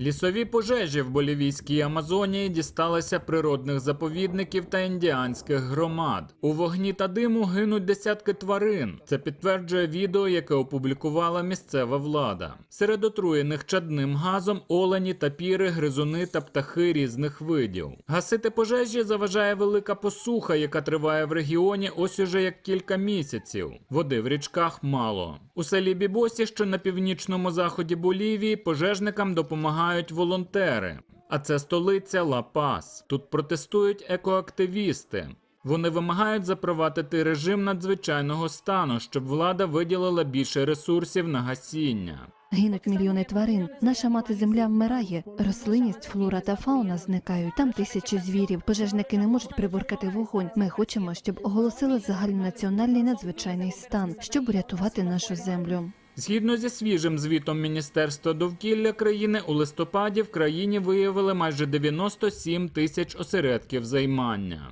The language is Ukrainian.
Лісові пожежі в болівійській Амазонії дісталися природних заповідників та індіанських громад. У вогні та диму гинуть десятки тварин. Це підтверджує відео, яке опублікувала місцева влада. Серед отруєних чадним газом олені, тапіри, гризуни та птахи різних видів. Гасити пожежі заважає велика посуха, яка триває в регіоні ось уже як кілька місяців. Води в річках мало. У селі Бібосі, що на північному заході Болівії, пожежникам допомагають волонтери. А це столиця Ла-Пас. Тут протестують екоактивісти. Вони вимагають запровадити режим надзвичайного стану, щоб влада виділила більше ресурсів на гасіння. Гинуть мільйони тварин. Наша мати земля вмирає. Рослинність, флора та фауна зникають. Там тисячі звірів. Пожежники не можуть приборкати вогонь. Ми хочемо, щоб оголосили загальнонаціональний надзвичайний стан, щоб урятувати нашу землю. Згідно зі свіжим звітом Міністерства довкілля країни, у листопаді в країні виявили майже 97 тисяч осередків займання.